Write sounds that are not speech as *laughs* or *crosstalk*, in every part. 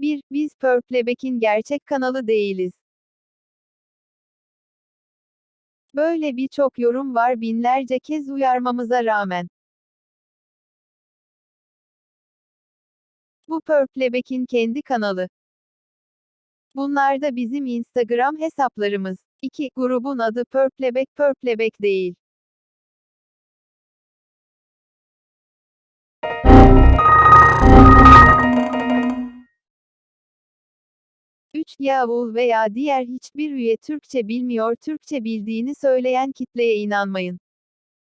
1. Biz Purpleback'in gerçek kanalı değiliz. Böyle birçok yorum var binlerce kez uyarmamıza rağmen. Bu Purpleback'in kendi kanalı. Bunlar da bizim Instagram hesaplarımız. 2. Grubun adı Purpleback Purpleback değil. Yavul veya diğer hiçbir üye Türkçe bilmiyor Türkçe bildiğini söyleyen kitleye inanmayın.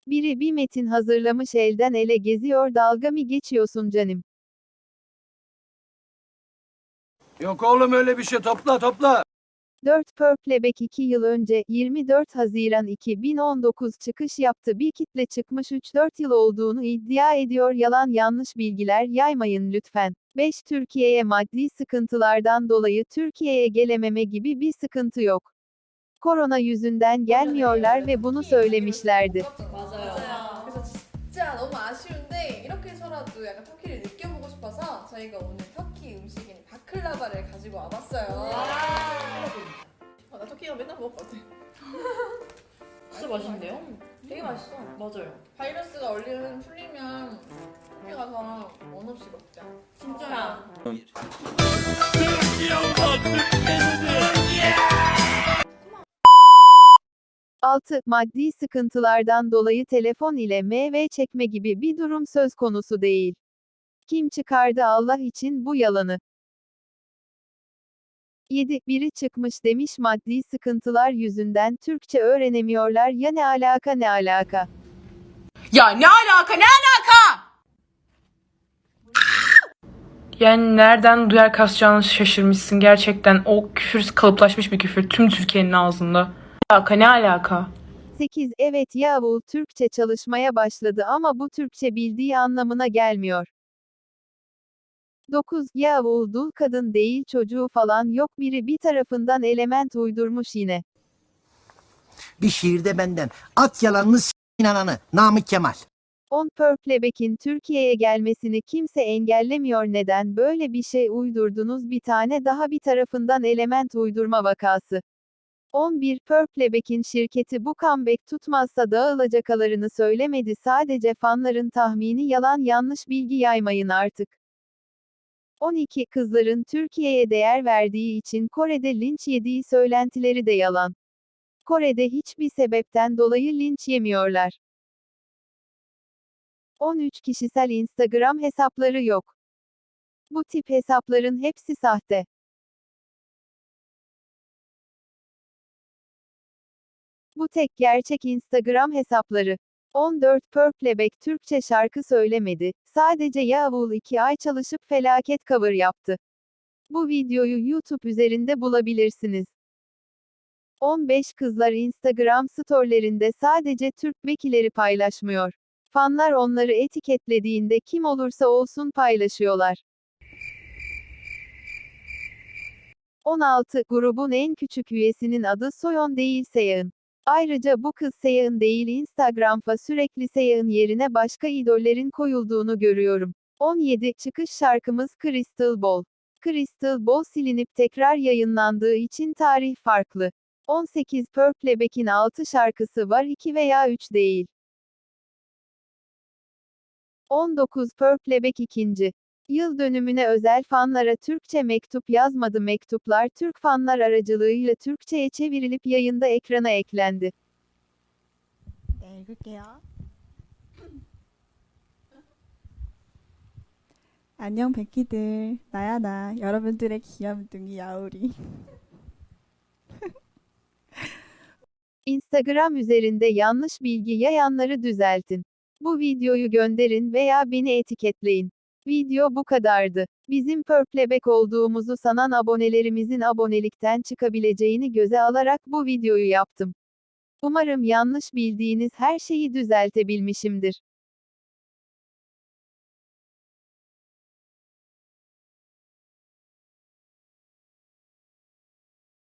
Biri bir metin hazırlamış elden ele geziyor dalga mı geçiyorsun canım? Yok oğlum öyle bir şey topla topla. 4 Purpleback 2 yıl önce 24 Haziran 2019 çıkış yaptı. Bir kitle çıkmış 3-4 yıl olduğunu iddia ediyor. Yalan yanlış bilgiler yaymayın lütfen. 5 Türkiye'ye maddi sıkıntılardan dolayı Türkiye'ye gelememe gibi bir sıkıntı yok. Korona yüzünden gelmiyorlar ve bunu söylemişlerdi. 맞아요. 그래서 진짜 너무 아쉬운데 이렇게 해서라도 약간 터키를 느껴보고 싶어서 저희가 오늘 터키 음식인 바클라바를 가지고 와봤어요. 아, 나 터키가 맨날 먹을 것 같아. 진짜 맛있는데요? 되게 맛있어. 맞아요. 바이러스가 얼른 풀리면 터키 가서 원 없이 먹자. 6. Maddi sıkıntılardan dolayı telefon ile MV çekme gibi bir durum söz konusu değil. Kim çıkardı Allah için bu yalanı? 7. Biri çıkmış demiş maddi sıkıntılar yüzünden Türkçe öğrenemiyorlar ya ne alaka ne alaka. Ya ne alaka ne alaka? Yani nereden duyar kasacağını şaşırmışsın gerçekten. O küfür kalıplaşmış bir küfür tüm Türkiye'nin ağzında. Ne alaka ne alaka? 8. Evet Yavul Türkçe çalışmaya başladı ama bu Türkçe bildiği anlamına gelmiyor. 9. Yavul dul kadın değil çocuğu falan yok biri bir tarafından element uydurmuş yine. Bir şiirde benden. At yalanını s**in ananı. Namık Kemal. 10 Purpleback'in Türkiye'ye gelmesini kimse engellemiyor neden böyle bir şey uydurdunuz bir tane daha bir tarafından element uydurma vakası. 11 Purpleback'in şirketi bu comeback tutmazsa dağılacakalarını söylemedi sadece fanların tahmini yalan yanlış bilgi yaymayın artık. 12 Kızların Türkiye'ye değer verdiği için Kore'de linç yediği söylentileri de yalan. Kore'de hiçbir sebepten dolayı linç yemiyorlar. 13 kişisel Instagram hesapları yok. Bu tip hesapların hepsi sahte. Bu tek gerçek Instagram hesapları. 14 Purpleback Türkçe şarkı söylemedi, sadece Yavul 2 ay çalışıp felaket cover yaptı. Bu videoyu YouTube üzerinde bulabilirsiniz. 15 kızlar Instagram storylerinde sadece Türk vekileri paylaşmıyor. Fanlar onları etiketlediğinde kim olursa olsun paylaşıyorlar. 16 grubun en küçük üyesinin adı Soyon değil Seyağın. Ayrıca bu kız Seyağın değil Instagram'a sürekli Seyağın yerine başka idollerin koyulduğunu görüyorum. 17 çıkış şarkımız Crystal Ball. Crystal Ball silinip tekrar yayınlandığı için tarih farklı. 18 Purpleback'in 6 şarkısı var 2 veya 3 değil. 19 Purpleback 2. Yıl dönümüne özel fanlara Türkçe mektup yazmadı mektuplar Türk fanlar aracılığıyla Türkçe'ye çevrilip yayında ekrana eklendi. 네, 읽을게요. 안녕 백희들 나야 나 여러분들의 귀염둥이 야우리 *laughs* Instagram üzerinde yanlış bilgi yayanları düzeltin. Bu videoyu gönderin veya beni etiketleyin. Video bu kadardı. Bizim Purpleback olduğumuzu sanan abonelerimizin abonelikten çıkabileceğini göze alarak bu videoyu yaptım. Umarım yanlış bildiğiniz her şeyi düzeltebilmişimdir.